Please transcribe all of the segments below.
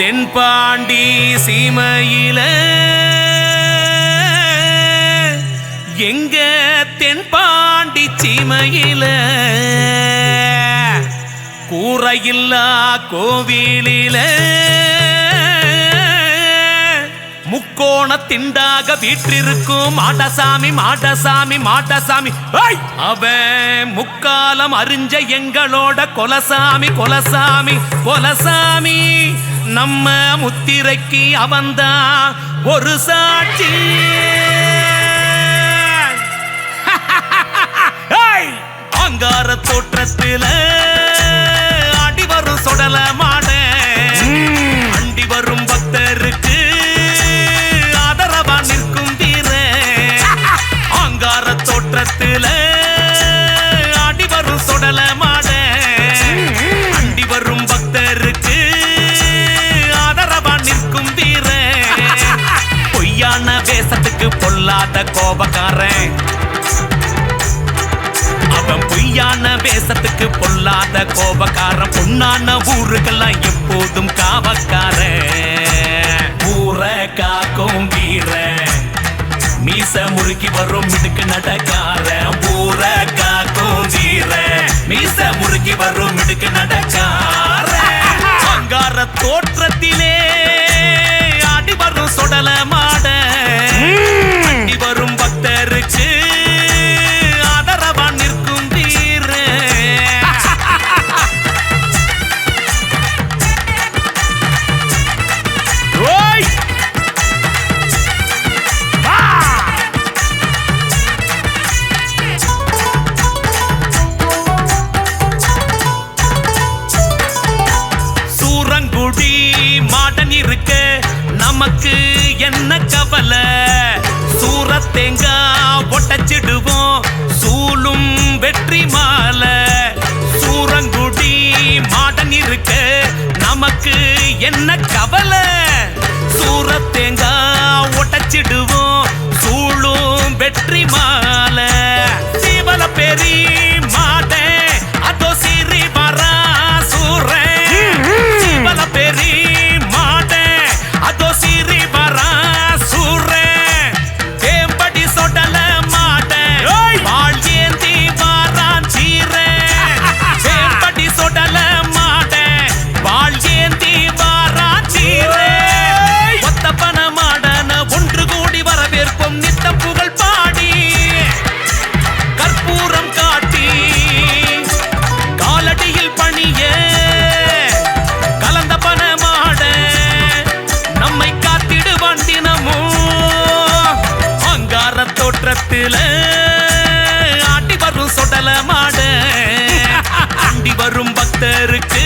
தென்பாண்டி சீமையில. எங்க தென்பாண்டி சீமையில. கூரையில்லா கோவிலில. முக்கோண திண்டாக வீற்றிருக்கும் மாடசாமி மாடசாமி மாடசாமி. அவன் முக்காலம் அறிஞ்ச எங்களோட கொலசாமி கொலசாமி கொலசாமி. நம்ம முத்திரைக்கு அவன்தான் ஒரு சாட்சி! அங்கார தோற்றத்தில அடி வரும் சொடல மாட அண்டி வரும் பக்தருக்கு ஆதரவா நிற்கும் வீர. அங்கார தோற்றத்தில பொல்லாத கோபக்காரன். அவன் பொய்யான வேஷத்துக்கு பொல்லாத கோபக்காரன். பொன்னான ஊருக்கெல்லாம் எப்போதும் காவக்காரன். ஊரை காக்கும் வீர மீச முறுக்கி வரும் மிடுக்கு நடக்கார நமக்கு என்ன கவலை? சூரத்தேங்கா ஒட்டச்சிடுவோம். சூலும் தோற்றத்தில ஆட்டி வரும் சொடல மாட. அண்டி வரும் பக்தருக்கு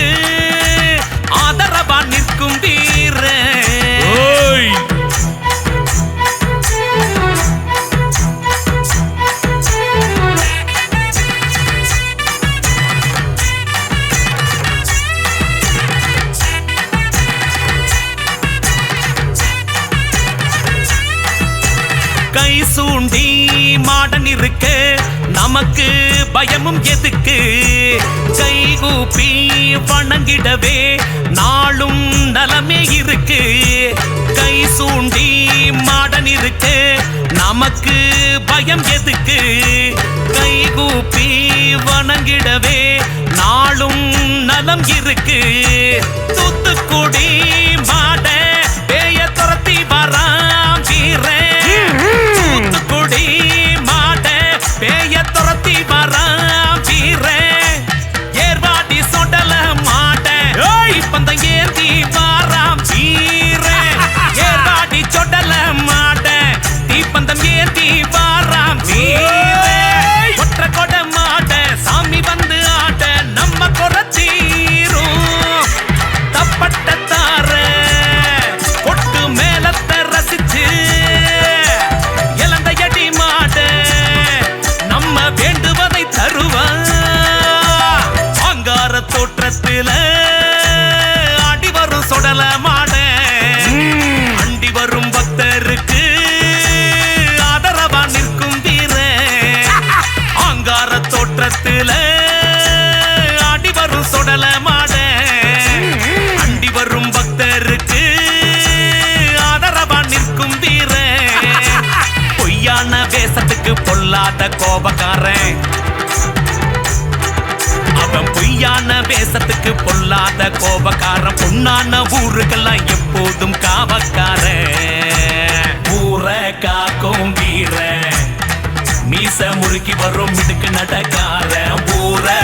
ஆதரவா நிற்கும் வீர. ஓய். நமக்கு பயமும் எதுக்கு? கைகூப்பி வணங்கிடவே நாளும் நலமே இருக்கு. கை சூண்டி மாடன் இருக்கு. நமக்கு பயம் எதுக்கு? கைகூப்பி வணங்கிடவே நாளும் நலம் இருக்கு. தூத்துக்குடி தோற்றத்தில அடி வரும் சொடல மாட மாற்றத்துல ஆடி வரும் சுடல மாட அண்டி வரும் பக்தருக்கு ஆதரவா நிற்கும் தீர பொய்யான வேஷத்துக்கு பொல்லாத கோபக்காரன். அவன் பொய்யான வேஷத்துக்கு பொல்லாத கோபக்காரன். பொண்ணான ஊருக்கெல்லாம் எப்போதும் காவக்காரன். ஊரை காக்கும் வீரன். மீச முறுக்கி வரும் மிடுக்கு நடக்காரன் ஊரை